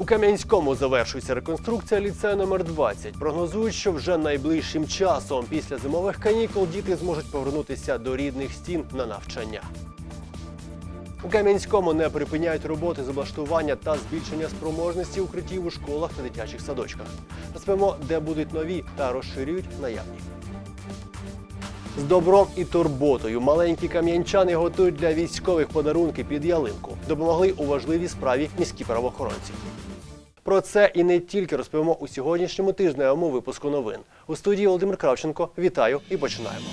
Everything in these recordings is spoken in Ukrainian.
У Кам'янському завершується реконструкція ліцею номер 20. Прогнозують, що вже найближчим часом після зимових канікул діти зможуть повернутися до рідних стін на навчання. У Кам'янському не припиняють роботи з облаштування та збільшення спроможності укриттів у школах та дитячих садочках. Розповімо, де будуть нові та розширюють наявні. З добром і турботою маленькі кам'янчани готують для військових подарунки під ялинку. Допомогли у важливій справі міські правоохоронці. Про це і не тільки розповімо у сьогоднішньому тижневому випуску новин. У студії Володимир Кравченко. Вітаю і починаємо.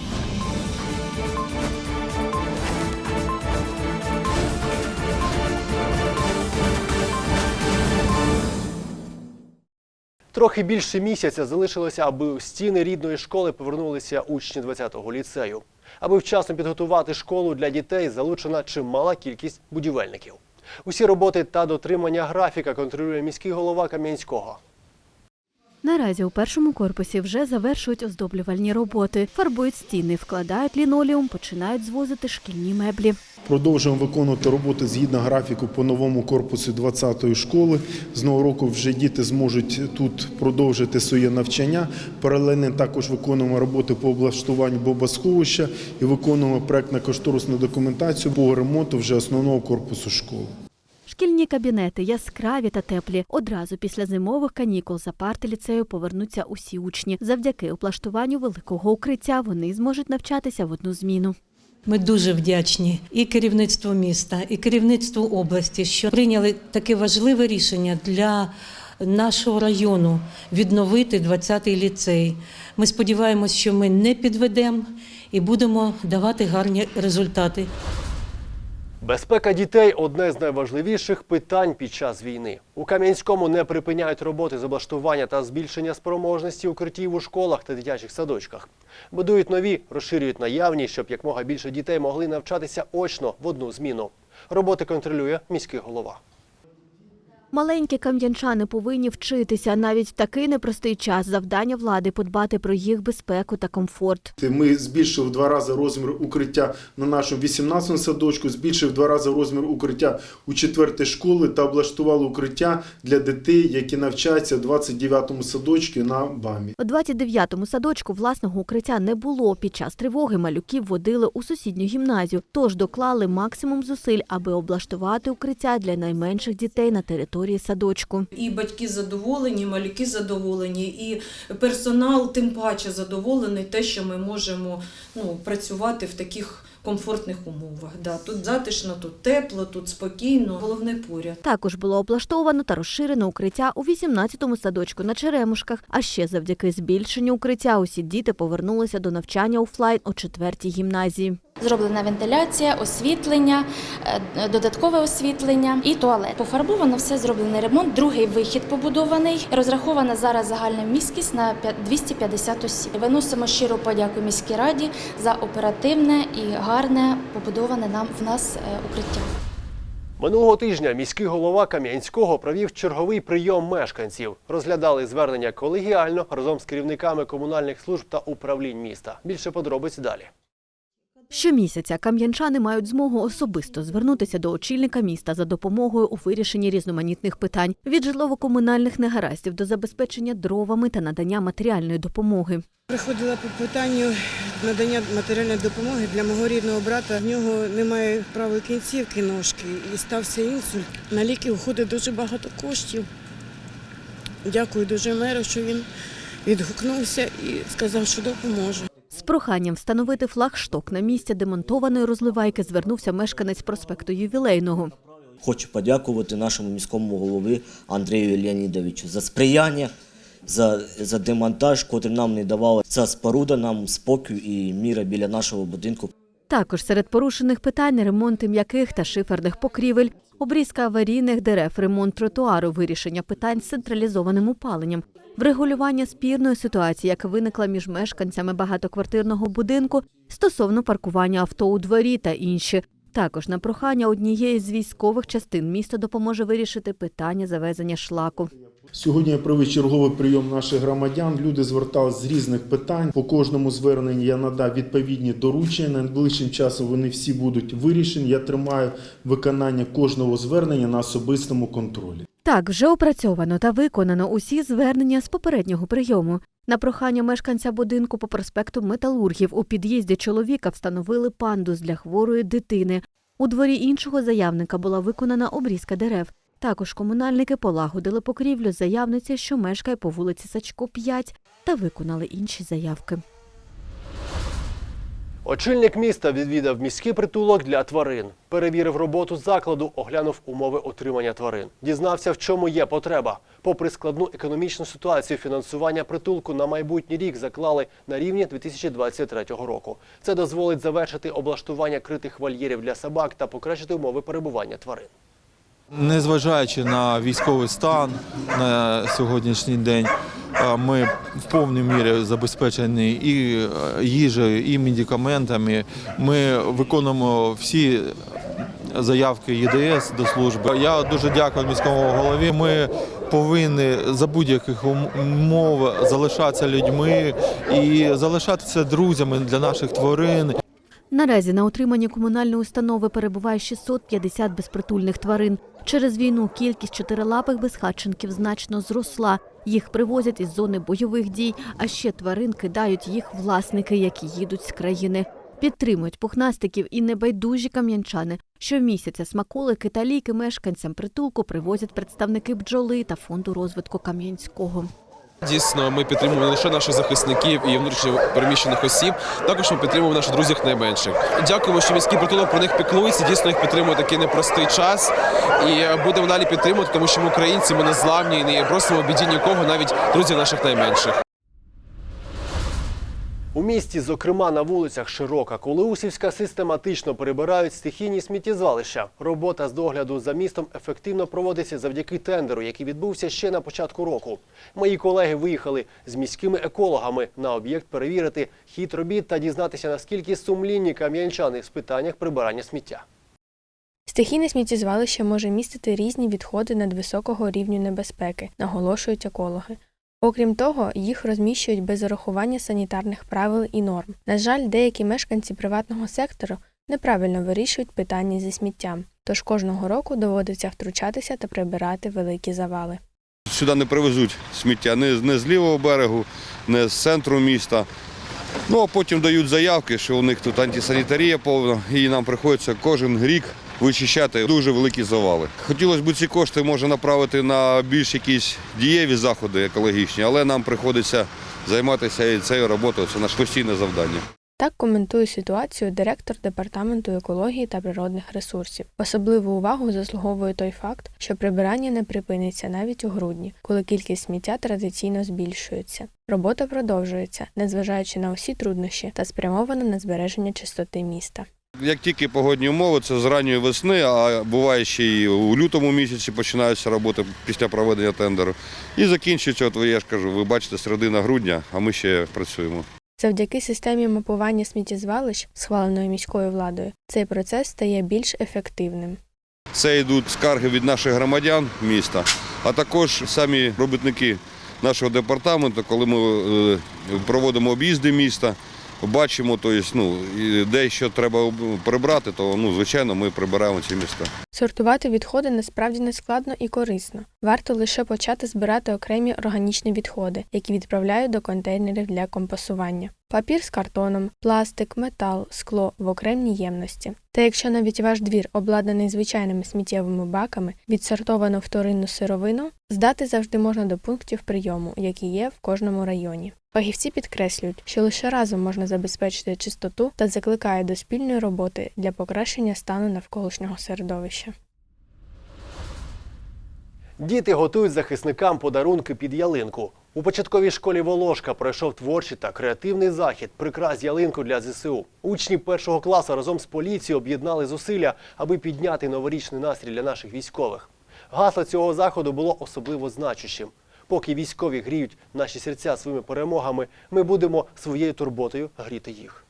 Трохи більше місяця залишилося, аби у стіни рідної школи повернулися учні 20-го ліцею. Аби вчасно підготувати школу для дітей, залучена чимала кількість будівельників. Усі роботи та дотримання графіка контролює міський голова Кам'янського. Наразі у першому корпусі вже завершують оздоблювальні роботи, фарбують стіни, вкладають лінолеум, починають звозити шкільні меблі. Продовжуємо виконувати роботи згідно графіку по новому корпусу 20-ї школи. З нового року вже діти зможуть тут продовжити своє навчання. Паралельно також виконуємо роботи по облаштуванню бомбосховища і виконуємо проектно-кошторисну документацію по ремонту вже основного корпусу школи. Шкільні кабінети яскраві та теплі. Одразу після зимових канікул за парти ліцею повернуться усі учні. Завдяки облаштуванню великого укриття вони зможуть навчатися в одну зміну. Ми дуже вдячні і керівництву міста, і керівництву області, що прийняли таке важливе рішення для нашого району відновити 20-й ліцей. Ми сподіваємось, що ми не підведемо і будемо давати гарні результати. Безпека дітей одне з найважливіших питань під час війни. У Кам'янському не припиняють роботи з облаштування та збільшення спроможності укриттів у школах та дитячих садочках. Будують нові, розширюють наявні, щоб якмога більше дітей могли навчатися очно в одну зміну. Роботи контролює міський голова. Маленькі кам'янчани повинні вчитися навіть в такий непростий час. Завдання влади подбати про їх безпеку та комфорт. Ми збільшили в два рази розмір укриття на нашому 18 садочку, збільшили в два рази розмір укриття у 4 школи та облаштували укриття для дітей, які навчаються в 29-му садочку на БАМі. У 29-му садочку власного укриття не було. Під час тривоги малюків водили у сусідню гімназію, тож доклали максимум зусиль, аби облаштувати укриття для найменших дітей на території садочку. І батьки задоволені, малюки задоволені, і персонал тим паче задоволений, те, що ми можемо ну, працювати в таких комфортних умовах. Да, тут затишно, тут тепло, тут спокійно. Головне поряд. Також було облаштовано та розширено укриття у 18-му садочку на Черемушках. А ще завдяки збільшенню укриття усі діти повернулися до навчання офлайн у четвертій гімназії. Зроблена вентиляція, освітлення, е, додаткове освітлення і туалет. Пофарбовано все зроблений ремонт. Другий вихід побудований. Розрахована зараз загальна міськість на п'я- 250 осіб. Виносимо щиру подяку міській раді за оперативне і гарне побудоване нам в нас е, укриття. Минулого тижня міський голова Кам'янського провів черговий прийом мешканців. Розглядали звернення колегіально разом з керівниками комунальних служб та управлінь міста. Більше подробиць далі. Щомісяця кам'янчани мають змогу особисто звернутися до очільника міста за допомогою у вирішенні різноманітних питань від житлово-комунальних негараздів до забезпечення дровами та надання матеріальної допомоги. Приходила по питанню надання матеріальної допомоги для мого рідного брата. В нього немає правої кінцівки ножки і стався інсульт. На ліки входить дуже багато коштів. Дякую дуже меру, що він відгукнувся і сказав, що допоможе. З проханням встановити флагшток на місці демонтованої розливайки звернувся мешканець проспекту Ювілейного. Хочу подякувати нашому міському голові Андрію Леонідовичу за сприяння, за, за демонтаж, котрий нам не давала ця споруда, нам спокій і міра біля нашого будинку. Також серед порушених питань ремонти м'яких та шиферних покрівель, обрізка аварійних дерев, ремонт тротуару, вирішення питань з централізованим опаленням, врегулювання спірної ситуації, яка виникла між мешканцями багатоквартирного будинку стосовно паркування авто у дворі та інші. Також на прохання однієї з військових частин міста допоможе вирішити питання завезення шлаку. Сьогодні я провів черговий прийом наших громадян. Люди зверталися з різних питань. По кожному зверненню я надав відповідні доручення. Найближчим часом вони всі будуть вирішені. Я тримаю виконання кожного звернення на особистому контролі. Так, вже опрацьовано та виконано усі звернення з попереднього прийому. На прохання мешканця будинку по проспекту Металургів у під'їзді чоловіка встановили пандус для хворої дитини. У дворі іншого заявника була виконана обрізка дерев. Також комунальники полагодили покрівлю заявниці, що мешкає по вулиці Сачко 5, та виконали інші заявки. Очільник міста відвідав міський притулок для тварин, перевірив роботу закладу, оглянув умови отримання тварин. Дізнався, в чому є потреба. Попри складну економічну ситуацію, фінансування притулку на майбутній рік заклали на рівні 2023 року. Це дозволить завершити облаштування критих вольєрів для собак та покращити умови перебування тварин. Незважаючи на військовий стан на сьогоднішній день, е, ми в повній мірі забезпечені і е, їжею, і медикаментами. Ми виконуємо всі заявки ЄДС до служби. Я дуже дякую міському голові. Ми повинні за будь-яких умов залишатися людьми і залишатися друзями для наших тварин. Наразі на утриманні комунальної установи перебуває 650 безпритульних тварин. Через війну кількість чотирилапих безхатченків значно зросла. Їх привозять із зони бойових дій, а ще тварин кидають їх власники, які їдуть з країни. Підтримують пухнастиків і небайдужі кам'янчани. Щомісяця смаколики та ліки мешканцям притулку привозять представники бджоли та фонду розвитку Кам'янського. Дійсно, ми підтримуємо не лише наших захисників і внутрішньо переміщених осіб, також ми підтримуємо наших друзів найменших. Дякуємо, що міський притулок про них піклується. Дійсно їх підтримує такий непростий час. І будемо далі підтримувати, тому що ми українці, ми не зламні і не просимо біді нікого, навіть друзів наших найменших. У місті, зокрема на вулицях Широка, Колеусівська систематично прибирають стихійні сміттєзвалища. Робота з догляду за містом ефективно проводиться завдяки тендеру, який відбувся ще на початку року. Мої колеги виїхали з міськими екологами на об'єкт перевірити хід робіт та дізнатися, наскільки сумлінні кам'янчани в питаннях прибирання сміття. Стихійне сміттєзвалище може містити різні відходи надвисокого рівню небезпеки, наголошують екологи. Окрім того, їх розміщують без урахування санітарних правил і норм. На жаль, деякі мешканці приватного сектору неправильно вирішують питання зі сміттям, тож кожного року доводиться втручатися та прибирати великі завали. Сюди не привезуть сміття не, з- не з лівого берегу, не з центру міста. Ну а потім дають заявки, що у них тут антисанітарія повна, і нам приходиться кожен рік вичищати дуже великі завали. Хотілося б ці кошти може направити на більш якісь дієві заходи екологічні, але нам приходиться займатися і цією роботою. Це наше постійне завдання. Так коментує ситуацію директор департаменту екології та природних ресурсів. Особливу увагу заслуговує той факт, що прибирання не припиниться навіть у грудні, коли кількість сміття традиційно збільшується. Робота продовжується, незважаючи на усі труднощі та спрямована на збереження чистоти міста. Як тільки погодні умови, це з ранньої весни, а буває ще й у лютому місяці починаються роботи після проведення тендеру. І закінчується, от я ж кажу, ви бачите, середина грудня, а ми ще працюємо. Завдяки системі мапування сміттєзвалищ, схваленої міською владою, цей процес стає більш ефективним. Це йдуть скарги від наших громадян міста, а також самі робітники нашого департаменту, коли ми е, проводимо об'їзди міста, бачимо, то є, ну, де що треба прибрати, то ну, звичайно ми прибираємо ці міста. Сортувати відходи насправді не складно і корисно. Варто лише почати збирати окремі органічні відходи, які відправляють до контейнерів для компостування. Папір з картоном, пластик, метал, скло в окремій ємності. Та якщо навіть ваш двір обладнаний звичайними сміттєвими баками, відсортовану вторинну сировину, здати завжди можна до пунктів прийому, які є в кожному районі. Фахівці підкреслюють, що лише разом можна забезпечити чистоту та закликають до спільної роботи для покращення стану навколишнього середовища. Діти готують захисникам подарунки під ялинку. У початковій школі Волошка пройшов творчий та креативний захід Прикрась ялинку для ЗСУ. Учні першого класу разом з поліцією об'єднали зусилля, аби підняти новорічний настрій для наших військових. Гасло цього заходу було особливо значущим. Поки військові гріють наші серця своїми перемогами, ми будемо своєю турботою гріти їх.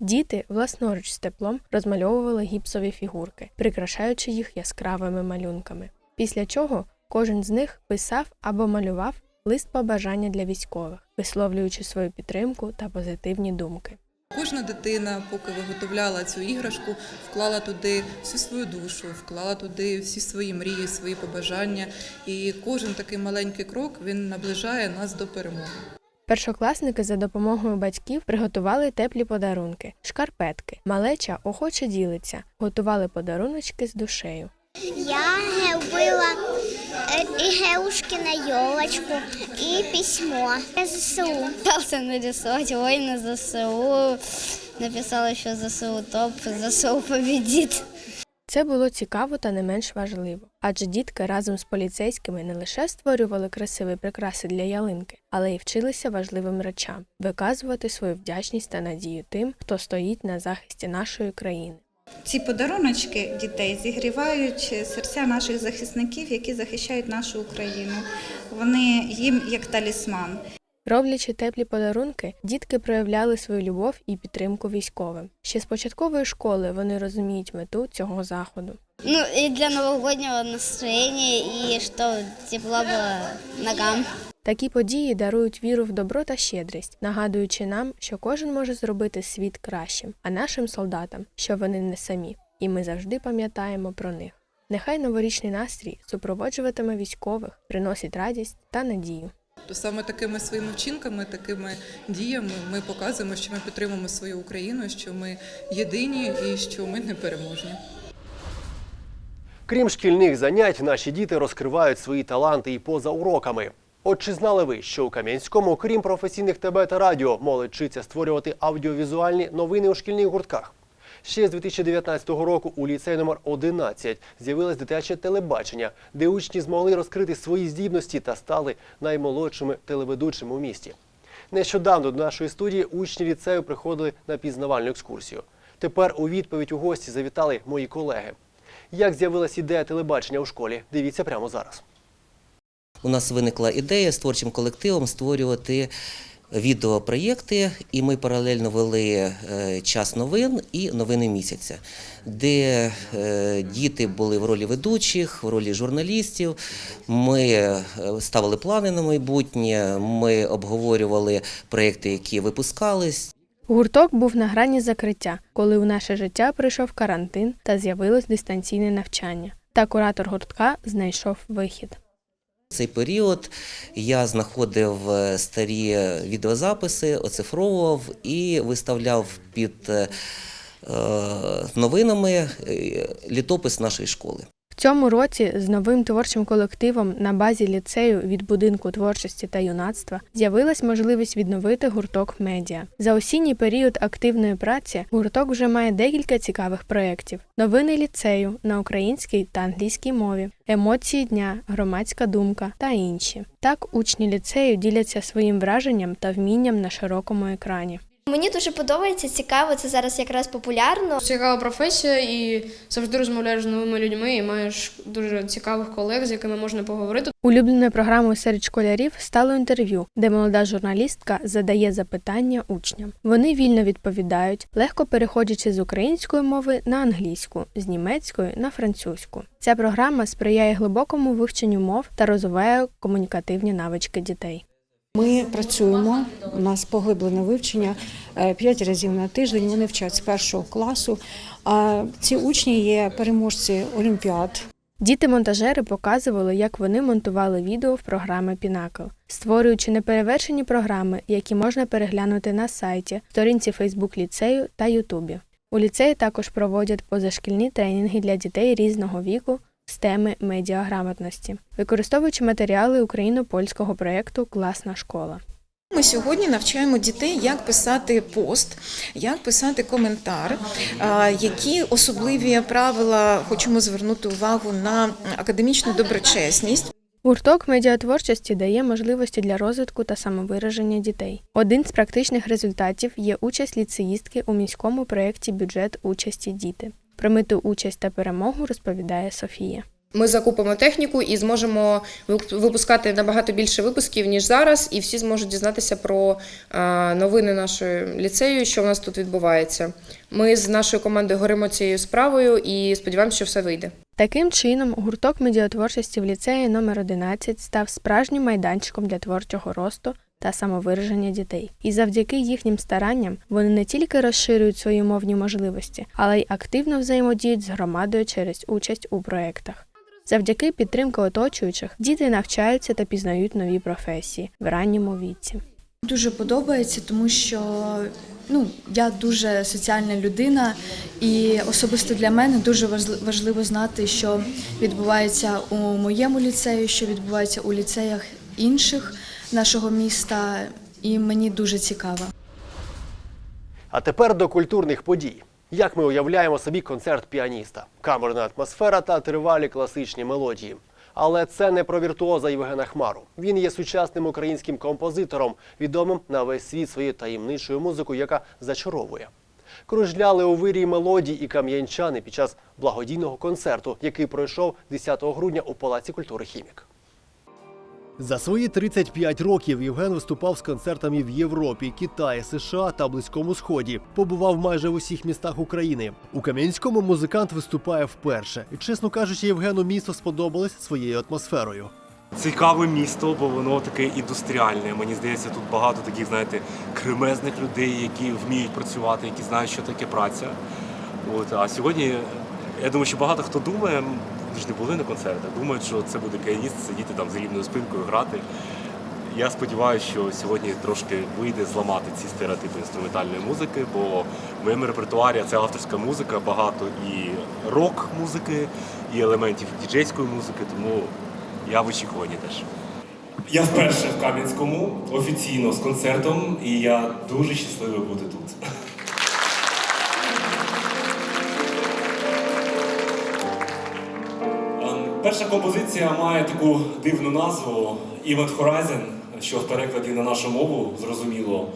Діти власноруч з теплом розмальовували гіпсові фігурки, прикрашаючи їх яскравими малюнками. Після чого Кожен з них писав або малював лист побажання для військових, висловлюючи свою підтримку та позитивні думки. Кожна дитина, поки виготовляла цю іграшку, вклала туди всю свою душу, вклала туди всі свої мрії, свої побажання. І кожен такий маленький крок він наближає нас до перемоги. Першокласники за допомогою батьків приготували теплі подарунки, шкарпетки. Малеча охоче ділиться, готували подаруночки з душею. Я робила е, ігрушки на елочку і письмо. ЗСУ. Пытался нарисовать воины ЗСУ. Написала еще ЗСУ топ, ЗСУ победит. Це було цікаво та не менш важливо, адже дітки разом з поліцейськими не лише створювали красиві прикраси для ялинки, але й вчилися важливим речам виказувати свою вдячність та надію тим, хто стоїть на захисті нашої країни. Ці подаруночки дітей зігрівають серця наших захисників, які захищають нашу Україну. Вони їм як талісман. Роблячи теплі подарунки, дітки проявляли свою любов і підтримку військовим. Ще з початкової школи вони розуміють мету цього заходу. Ну и для новогоднего настроения, и что тепло было ногам. Такі події дарують віру в добро та щедрість, нагадуючи нам, що кожен може зробити світ кращим, а нашим солдатам, що вони не самі, і ми завжди пам'ятаємо про них. Нехай новорічний настрій супроводжуватиме військових, приносить радість та надію. То саме такими своїми вчинками, такими діями ми показуємо, що ми підтримуємо свою Україну, що ми єдині і що ми непереможні. Крім шкільних занять, наші діти розкривають свої таланти і поза уроками. От чи знали ви, що у Кам'янському, крім професійних ТБ та радіо, молодь вчиться створювати аудіовізуальні новини у шкільних гуртках? Ще з 2019 року у ліцеї номер 11 з'явилось дитяче телебачення, де учні змогли розкрити свої здібності та стали наймолодшими телеведучими у місті. Нещодавно до нашої студії учні ліцею приходили на пізнавальну екскурсію. Тепер у відповідь у гості завітали мої колеги. Як з'явилась ідея телебачення у школі? Дивіться прямо зараз. У нас виникла ідея з творчим колективом створювати відеопроєкти, і ми паралельно вели е, час новин і новини місяця, де е, діти були в ролі ведучих, в ролі журналістів. Ми е, ставили плани на майбутнє, ми обговорювали проєкти, які випускались. Гурток був на грані закриття, коли у наше життя прийшов карантин та з'явилось дистанційне навчання. Та куратор гуртка знайшов вихід. Цей період я знаходив е, старі відеозаписи, оцифровував і виставляв під е, е, новинами літопис нашої школи. Цьому році з новим творчим колективом на базі ліцею від будинку творчості та юнацтва з'явилась можливість відновити гурток медіа. За осінній період активної праці гурток вже має декілька цікавих проєктів: новини ліцею на українській та англійській мові, емоції дня, громадська думка та інші. Так учні ліцею діляться своїм враженням та вмінням на широкому екрані. Мені дуже подобається, цікаво, це зараз якраз популярно. Цікава професія і завжди розмовляєш з новими людьми і маєш дуже цікавих колег, з якими можна поговорити. Улюбленою програмою серед школярів стало інтерв'ю, де молода журналістка задає запитання учням. Вони вільно відповідають, легко переходячи з української мови на англійську, з німецької на французьку. Ця програма сприяє глибокому вивченню мов та розвиває комунікативні навички дітей. Ми працюємо, у нас поглиблене вивчення е, п'ять разів на тиждень. Вони вчать з першого класу. А ці учні є переможці олімпіад. Діти-монтажери показували, як вони монтували відео в програми Пінакл, створюючи неперевершені програми, які можна переглянути на сайті, сторінці Фейсбук ліцею та Ютубі. У ліцеї також проводять позашкільні тренінги для дітей різного віку з теми медіаграмотності, використовуючи матеріали україно-польського проєкту Класна школа. Ми сьогодні навчаємо дітей, як писати пост, як писати коментар, які особливі правила хочемо звернути увагу на академічну доброчесність. Гурток медіатворчості дає можливості для розвитку та самовираження дітей. Один з практичних результатів є участь ліцеїстки у міському проєкті Бюджет участі діти. Про мету участь та перемогу розповідає Софія. Ми закупимо техніку і зможемо вип- випускати набагато більше випусків ніж зараз, і всі зможуть дізнатися про новини нашої ліцею, що в нас тут відбувається. Ми з нашою командою горимо цією справою і сподіваємося, що все вийде. Таким чином, гурток медіатворчості в ліцеї номер 11 став справжнім майданчиком для творчого росту та самовираження дітей. І завдяки їхнім старанням вони не тільки розширюють свої мовні можливості, але й активно взаємодіють з громадою через участь у проєктах. Завдяки підтримки оточуючих діти навчаються та пізнають нові професії в ранньому віці. Дуже подобається, тому що ну, я дуже соціальна людина, і особисто для мене дуже важли- важливо знати, що відбувається у моєму ліцеї, що відбувається у ліцеях інших нашого міста, і мені дуже цікаво. А тепер до культурних подій. Як ми уявляємо собі концерт піаніста, камерна атмосфера та тривалі класичні мелодії. Але це не про віртуоза Євгена Хмару. Він є сучасним українським композитором, відомим на весь світ своєю таємничою музикою, яка зачаровує. Кружляли у вирії мелодій і кам'янчани під час благодійного концерту, який пройшов 10 грудня у Палаці культури Хімік. За свої 35 років Євген виступав з концертами в Європі, Китаї, США та Близькому Сході. Побував майже в усіх містах України. У Кам'янському музикант виступає вперше. І, чесно кажучи, Євгену місто сподобалось своєю атмосферою. Цікаве місто, бо воно таке індустріальне. Мені здається, тут багато таких, знаєте, кремезних людей, які вміють працювати, які знають, що таке праця. От, а сьогодні, я думаю, що багато хто думає, не були на концертах, думають, що це буде піаніст сидіти там з рівною спинкою, грати. Я сподіваюся, що сьогодні трошки вийде зламати ці стереотипи інструментальної музики, бо в моєму репертуарі це авторська музика, багато і рок-музики, і елементів діджейської музики, тому я в очікуванні теж. Я вперше в Кам'янському офіційно з концертом, і я дуже щасливий бути тут. Перша композиція має таку дивну назву Event Horizon, що в перекладі на нашу мову зрозуміло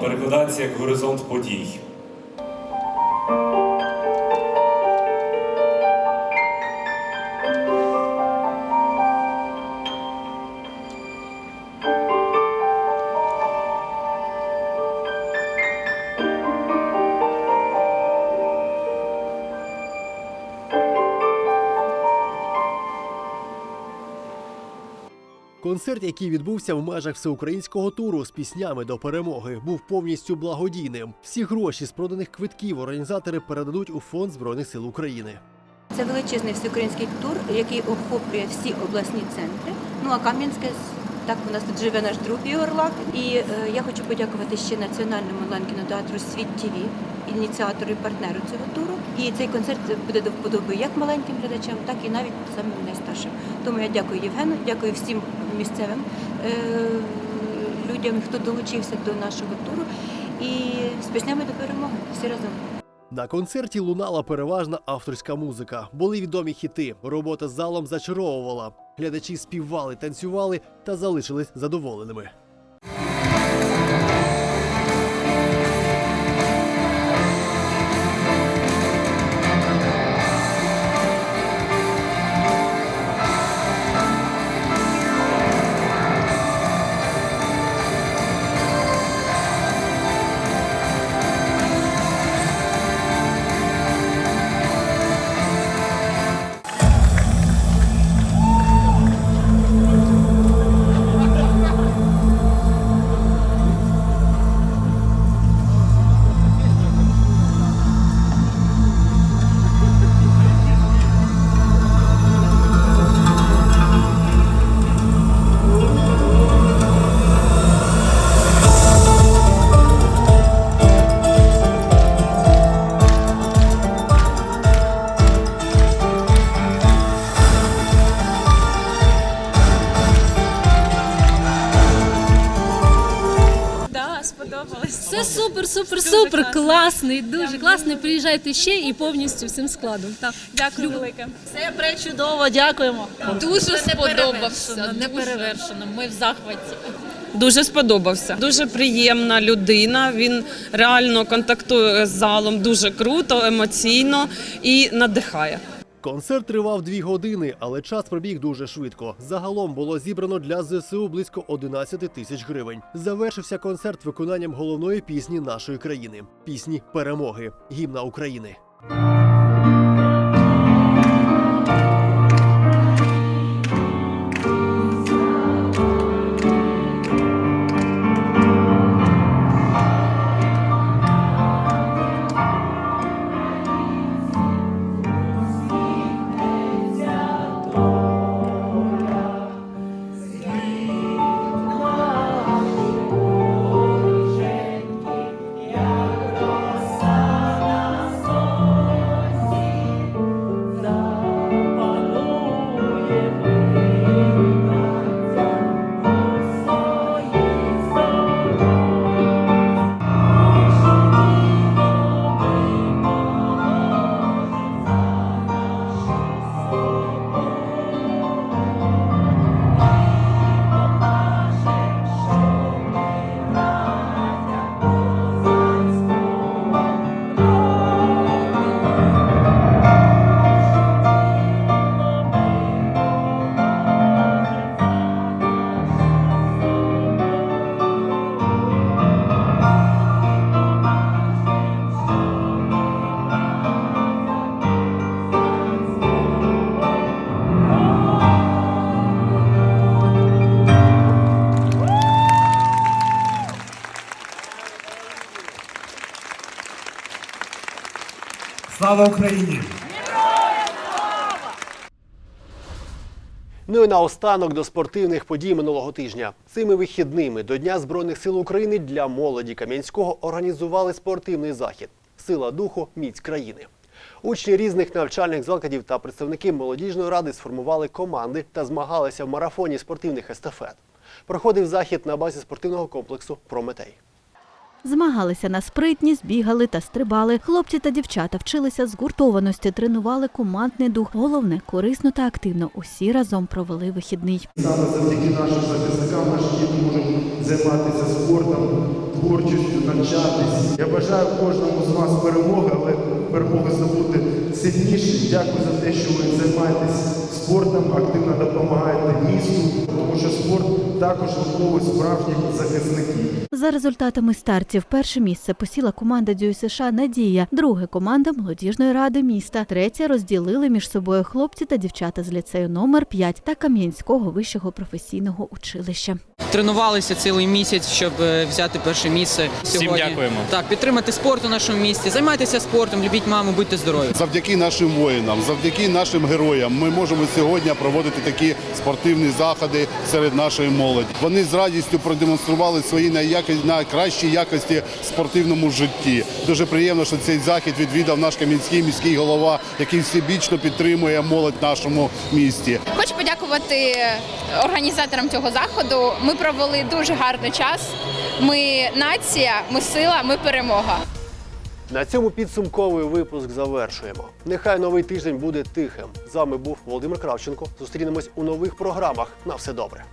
перекладається як горизонт подій. Концерт, який відбувся в межах всеукраїнського туру з піснями до перемоги, був повністю благодійним. Всі гроші з проданих квитків організатори передадуть у фонд збройних сил України. Це величезний всеукраїнський тур, який охоплює всі обласні центри. Ну а Кам'янське так у нас тут живе наш друг Ігор Лак. І е, я хочу подякувати ще Національному онлайн-кінотеатру Світ ТВ, ініціатору і партнеру цього туру. І цей концерт буде до вподоби як маленьким глядачам, так і навіть самим найстаршим. Тому я дякую Євгену, дякую всім місцевим е, людям, хто долучився до нашого туру. І з піснями до перемоги всі разом. На концерті лунала переважна авторська музика. Були відомі хіти. Робота з залом зачаровувала. Глядачі співали, танцювали та залишились задоволеними. Класний, дуже класний. Приїжджайте ще і повністю всім складом. Так, дякую велике. Все пречудово, дякуємо. Дуже сподобався, неперевершено. Ми в захваті. Дуже сподобався. Дуже приємна людина. Він реально контактує з залом дуже круто, емоційно і надихає. Концерт тривав дві години, але час пробіг дуже швидко. Загалом було зібрано для ЗСУ близько 11 тисяч гривень. Завершився концерт виконанням головної пісні нашої країни пісні перемоги гімна України. Слава Україні! Ну і наостанок до спортивних подій минулого тижня. Цими вихідними до Дня Збройних сил України для молоді Кам'янського організували спортивний захід Сила духу, міць країни. Учні різних навчальних закладів та представники молодіжної ради сформували команди та змагалися в марафоні спортивних естафет. Проходив захід на базі спортивного комплексу Прометей. Змагалися на спритність, бігали та стрибали. Хлопці та дівчата вчилися згуртованості, тренували командний дух. Головне корисно та активно. Усі разом провели вихідний. Саме завдяки нашим захисникам наші діти можуть займатися спортом, творчістю, навчатись. Я бажаю кожному з вас перемоги, але перемоги здобути сильніше. Дякую за те, що ви займаєтесь спортом, активно допомагаєте місту, тому що спорт також виховує справжніх захисників. За результатами стартів перше місце посіла команда Дюй США Надія, друге команда молодіжної ради міста. Третє розділили між собою хлопці та дівчата з ліцею номер 5 та Кам'янського вищого професійного училища. Тренувалися цілий місяць, щоб е, взяти перше місце Всім дякуємо. Так, підтримати спорт у нашому місті. Займайтеся спортом, любіть маму, будьте здорові. Завдяки нашим воїнам, завдяки нашим героям, ми можемо сьогодні проводити такі спортивні заходи серед нашої молоді. Вони з радістю продемонстрували свої найкращі якості в спортивному житті. Дуже приємно, що цей захід відвідав наш кам'янський міський голова, який всебічно підтримує молодь в нашому місті. Хочу подякувати організаторам цього заходу. Ми провели дуже гарний час. Ми нація, ми сила, ми перемога. На цьому підсумковий випуск завершуємо. Нехай новий тиждень буде тихим. З вами був Володимир Кравченко. Зустрінемось у нових програмах. На все добре.